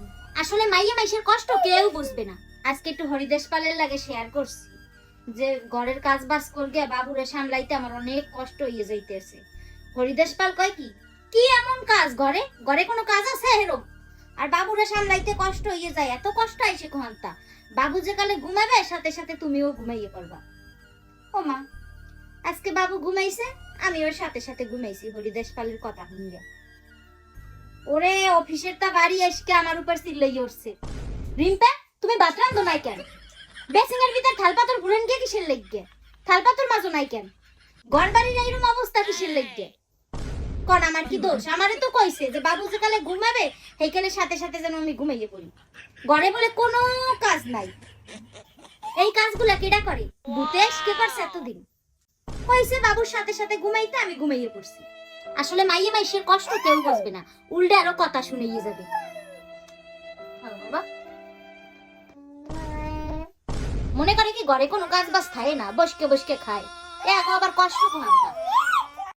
করেন আসলে মাইয়া মাইশের কষ্ট কেউ বুঝবে না। আজকে একটু হরিদেশ পালের লাগে শেয়ার করছি। যে ঘরের কাজ বাজ করগে, বাবুরে সামলাইতে আমার অনেক কষ্ট হয়ে যাইতেছে। হরিদেশ পাল কয় কি? কি এমন কাজ ঘরে? ঘরে কোনো কাজ আছে হেরো আর বাবুরে সামলাইতে কষ্ট হয়ে যায়, এত কষ্ট আইসে কোহান্তা বাবু যে কালে ঘুমাবে, সাথে সাথে তুমিও ঘুমাইয়ে করবা ও মা, আজকে বাবু ঘুমাইছে আমি ওর সাথে সাথে ঘুমাইছি হরিদেশ পালের কথা শুনলে। ওরে, অফিসের তা বাড়ি এসকে আমার উপর চিল্লাই উঠছে। রিম্পা, তুমি বাথরাম তো নাই কেন? বেসিং এর ভিতর থাল পাথর ঘুরেন গিয়ে কিসের লেগে থাল পাথর মাজো নাই কেন? ঘর বাড়ির এইরকম অবস্থা কিসের লেগে কোন, আমার কি দোষ? আমারে তো কইছে যে বাবু যে কালে ঘুমাবে, সেইকালে সাথে সাথে যেন আমি ঘুমাইয়ে পড়ি। ঘরে বলে কোনো কাজ নাই। এই কাজগুলা কেডা করে? ভূতেশ কে করছে এতদিন। কইছে বাবুর সাথে সাথে ঘুমাইতে আমি ঘুমাইয়ে পড়ছি। আসলে মাইয়ে মাইশের কষ্ট কেউ বুঝবে না। উল্টে আরও কথা শুনে গিয়ে যাবে। হ্যাঁ, মনে করে কি ঘরে কোনো গাছ বাস খায় না বসকে বসকে খায়। এক আবার কষ্ট কোনটা